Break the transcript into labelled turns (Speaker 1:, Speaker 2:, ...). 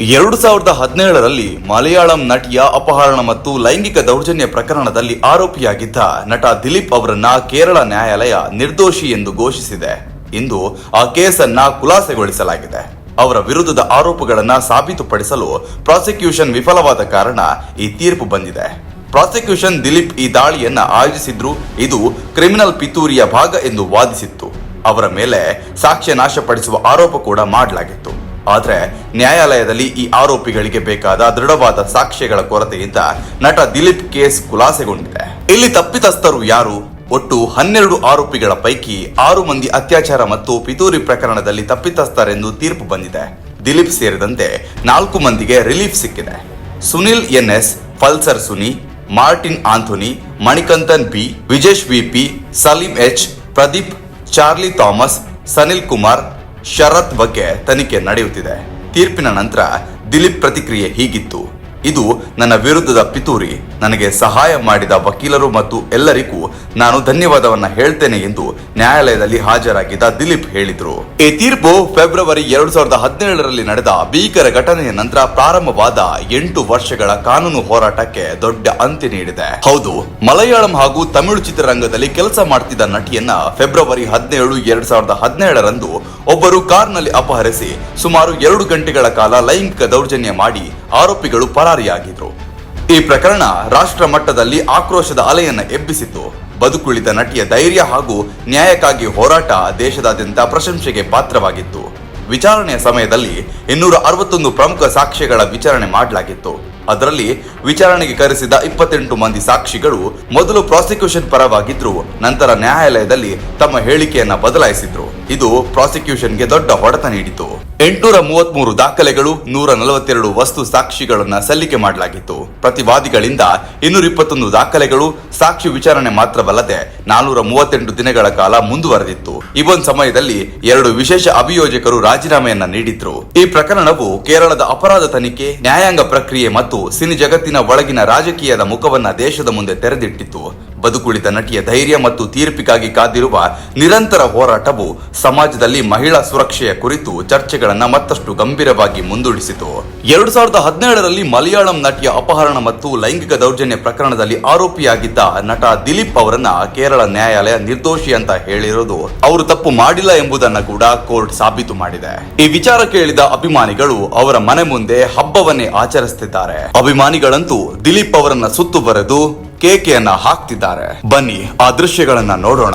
Speaker 1: ಎರಡು ಸಾವಿರದ ಹದಿನೇಳರಲ್ಲಿ ಮಲಯಾಳಂ ನಟಿಯ ಅಪಹರಣ ಮತ್ತು ಲೈಂಗಿಕ ದೌರ್ಜನ್ಯ ಪ್ರಕರಣದಲ್ಲಿ ಆರೋಪಿಯಾಗಿದ್ದ ನಟ ದಿಲೀಪ್ ಅವರನ್ನ ಕೇರಳ ನ್ಯಾಯಾಲಯ ನಿರ್ದೋಷಿ ಎಂದು ಘೋಷಿಸಿದೆ. ಇಂದು ಆ ಕೇಸನ್ನ ಖುಲಾಸೆಗೊಳಿಸಲಾಗಿದೆ. ಅವರ ವಿರುದ್ಧದ ಆರೋಪಗಳನ್ನು ಸಾಬೀತುಪಡಿಸಲು ಪ್ರಾಸಿಕ್ಯೂಷನ್ ವಿಫಲವಾದ ಕಾರಣ ಈ ತೀರ್ಪು ಬಂದಿದೆ. ಪ್ರಾಸಿಕ್ಯೂಷನ್ ದಿಲೀಪ್ ಈ ದಾಳಿಯನ್ನ ಆಯೋಜಿಸಿದ್ರು. ಇದು ಕ್ರಿಮಿನಲ್ ಪಿತೂರಿಯ ಭಾಗ ಎಂದು ವಾದಿಸಿತ್ತು. ಅವರ ಮೇಲೆ ಸಾಕ್ಷ್ಯ ನಾಶಪಡಿಸುವ ಆರೋಪ ಕೂಡ ಮಾಡಲಾಗಿತ್ತು. ಆದ್ರೆ ನ್ಯಾಯಾಲಯದಲ್ಲಿ ಈ ಆರೋಪಿಗಳಿಗೆ ಬೇಕಾದ ದೃಢವಾದ ಸಾಕ್ಷ್ಯಗಳ ಕೊರತೆಯಿಂದ ನಟ ದಿಲೀಪ್ ಕೇಸ್ ಖುಲಾಸೆಗೊಂಡಿದೆ. ಇಲ್ಲಿ ತಪ್ಪಿತಸ್ಥರು ಯಾರು? ಒಟ್ಟು ಹನ್ನೆರಡು ಆರೋಪಿಗಳ ಪೈಕಿ ಆರು ಮಂದಿ ಅತ್ಯಾಚಾರ ಮತ್ತು ಪಿತೂರಿ ಪ್ರಕರಣದಲ್ಲಿ ತಪ್ಪಿತಸ್ಥರೆಂದು ತೀರ್ಪು ಬಂದಿದೆ. ದಿಲೀಪ್ ಸೇರಿದಂತೆ ನಾಲ್ಕು ಮಂದಿಗೆ ರಿಲೀಫ್ ಸಿಕ್ಕಿದೆ. Sunil NS, Pulsar Suni, Martin Antony, Manikandan B, Vijeesh VP Salim H, Pradeep, Charlie Thomas, Sanil Kumar Sarath ಬಗ್ಗೆ ತನಿಖೆ ನಡೆಯುತ್ತಿದೆ. ತೀರ್ಪಿನ ನಂತರ ದಿಲೀಪ್ ಪ್ರತಿಕ್ರಿಯೆ ಹೀಗಿತ್ತು. ಇದು ನನ್ನ ವಿರುದ್ಧದ ಪಿತೂರಿ, ನನಗೆ ಸಹಾಯ ಮಾಡಿದ ವಕೀಲರು ಮತ್ತು ಎಲ್ಲರಿಗೂ ನಾನು ಧನ್ಯವಾದವನ್ನ ಹೇಳ್ತೇನೆ ಎಂದು ನ್ಯಾಯಾಲಯದಲ್ಲಿ ಹಾಜರಾಗಿದ್ದ ದಿಲೀಪ್ ಹೇಳಿದರು. ಈ ತೀರ್ಪು ಫೆಬ್ರವರಿ ಎರಡು ಸಾವಿರದ ಹದಿನೇಳರಲ್ಲಿ ನಡೆದ ಭೀಕರ ಘಟನೆಯ ನಂತರ ಪ್ರಾರಂಭವಾದ ಎಂಟು ವರ್ಷಗಳ ಕಾನೂನು ಹೋರಾಟಕ್ಕೆ ದೊಡ್ಡ ಅಂತ್ಯ ನೀಡಿದೆ. ಹೌದು, ಮಲಯಾಳಂ ಹಾಗೂ ತಮಿಳು ಚಿತ್ರರಂಗದಲ್ಲಿ ಕೆಲಸ ಮಾಡ್ತಿದ್ದ ನಟಿಯನ್ನ ಫೆಬ್ರವರಿ ಹದಿನೇಳು, ಎರಡ್ ಸಾವಿರದ ಹದಿನೇಳರಂದು ಒಬ್ಬರು ಕಾರ್ನಲ್ಲಿ ಅಪಹರಿಸಿ ಸುಮಾರು ಎರಡು ಗಂಟೆಗಳ ಕಾಲ ಲೈಂಗಿಕ ದೌರ್ಜನ್ಯ ಮಾಡಿ ಆರೋಪಿಗಳು ಪರಾರಿಯಾಗಿದ್ರು. ಈ ಪ್ರಕರಣ ರಾಷ್ಟ್ರ ಮಟ್ಟದಲ್ಲಿ ಆಕ್ರೋಶದ ಅಲೆಯನ್ನು ಎಬ್ಬಿಸಿತು ಬದುಕುಳಿದ ನಟಿಯ ಧೈರ್ಯ ಹಾಗೂ ನ್ಯಾಯಕ್ಕಾಗಿ ಹೋರಾಟ ದೇಶದಾದ್ಯಂತ ಪ್ರಶಂಸೆಗೆ ಪಾತ್ರವಾಗಿತ್ತು. ವಿಚಾರಣೆಯ ಸಮಯದಲ್ಲಿ ಇನ್ನೂರ ಅರವತ್ತೊಂದು ಪ್ರಮುಖ ಸಾಕ್ಷ್ಯಗಳ ವಿಚಾರಣೆ ಮಾಡಲಾಗಿತ್ತು. ಅದರಲ್ಲಿ ವಿಚಾರಣೆಗೆ ಕರೆಸಿದ ಇಪ್ಪತ್ತೆಂಟು ಮಂದಿ ಸಾಕ್ಷಿಗಳು ಮೊದಲು ಪ್ರಾಸಿಕ್ಯೂಷನ್ ಪರವಾಗಿದ್ರು, ನಂತರ ನ್ಯಾಯಾಲಯದಲ್ಲಿ ತಮ್ಮ ಹೇಳಿಕೆಯನ್ನ ಬದಲಾಯಿಸಿದ್ರು. ಇದು ಪ್ರಾಸಿಕ್ಯೂಷನ್ಗೆ ದೊಡ್ಡ ಹೊಡೆತ ನೀಡಿತು. ಎಂಟುನೂರ ಮೂವತ್ಮೂರು ದಾಖಲೆಗಳು, ನೂರ ನಲವತ್ತೆರಡು ವಸ್ತು ಸಾಕ್ಷಿಗಳನ್ನು ಸಲ್ಲಿಕೆ ಮಾಡಲಾಗಿತ್ತು. ಪ್ರತಿವಾದಿಗಳಿಂದ ಇನ್ನೂರ ಇಪ್ಪತ್ತೊಂದು ದಾಖಲೆಗಳು, ಸಾಕ್ಷಿ ವಿಚಾರಣೆ ಮಾತ್ರವಲ್ಲದೆ ನಾನೂರ ಮೂವತ್ತೆಂಟು ದಿನಗಳ ಕಾಲ ಮುಂದುವರೆದಿತ್ತು. ಈ ಒಂದು ಸಮಯದಲ್ಲಿ ಎರಡು ವಿಶೇಷ ಅಭಿಯೋಜಕರು ರಾಜೀನಾಮೆಯನ್ನ ನೀಡಿದ್ರು. ಈ ಪ್ರಕರಣವು ಕೇರಳದ ಅಪರಾಧ ತನಿಖೆ, ನ್ಯಾಯಾಂಗ ಪ್ರಕ್ರಿಯೆ ಮತ್ತು ಸಿನಿ ಜಗತ್ತಿನ ಒಳಗಿನ ರಾಜಕೀಯದ ಮುಖವನ್ನ ದೇಶದ ಮುಂದೆ ತೆರೆದಿಟ್ಟಿತ್ತು. ಬದುಕುಳಿದ ನಟಿಯ ಧೈರ್ಯ ಮತ್ತು ತೀರ್ಪಿಗಾಗಿ ಕಾದಿರುವ ನಿರಂತರ ಹೋರಾಟವು ಸಮಾಜದಲ್ಲಿ ಮಹಿಳಾ ಸುರಕ್ಷೆಯ ಕುರಿತು ಚರ್ಚೆಗಳನ್ನ ಮತ್ತಷ್ಟು ಗಂಭೀರವಾಗಿ ಮುಂದೂಡಿಸಿತು. ಎರಡು ಸಾವಿರದ ಹದಿನೇಳರಲ್ಲಿ ಮಲಯಾಳಂ ನಟಿಯ ಅಪಹರಣ ಮತ್ತು ಲೈಂಗಿಕ ದೌರ್ಜನ್ಯ ಪ್ರಕರಣದಲ್ಲಿ ಆರೋಪಿಯಾಗಿದ್ದ ನಟ ದಿಲೀಪ್ ಅವರನ್ನ ಕೇರಳ ನ್ಯಾಯಾಲಯ ನಿರ್ದೋಷಿ ಅಂತ ಹೇಳಿರೋದು ಅವರು ತಪ್ಪು ಮಾಡಿಲ್ಲ ಎಂಬುದನ್ನ ಕೂಡ ಕೋರ್ಟ್ ಸಾಬೀತು ಮಾಡಿದೆ. ಈ ವಿಚಾರ ಕೇಳಿದ ಅಭಿಮಾನಿಗಳು ಅವರ ಮನೆ ಮುಂದೆ ಹಬ್ಬವನ್ನೇ ಆಚರಿಸುತ್ತಿದ್ದಾರೆ ಅಭಿಮಾನಿಗಳಂತೂ ದಿಲೀಪ್ ಅವರನ್ನ ಸುತ್ತು ಬರೆದು ಕೇಕೆಯನ್ನ ಹಾಕ್ತಿದ್ದಾರೆ. ಬನ್ನಿ ಆ ದೃಶ್ಯಗಳನ್ನ ನೋಡೋಣ.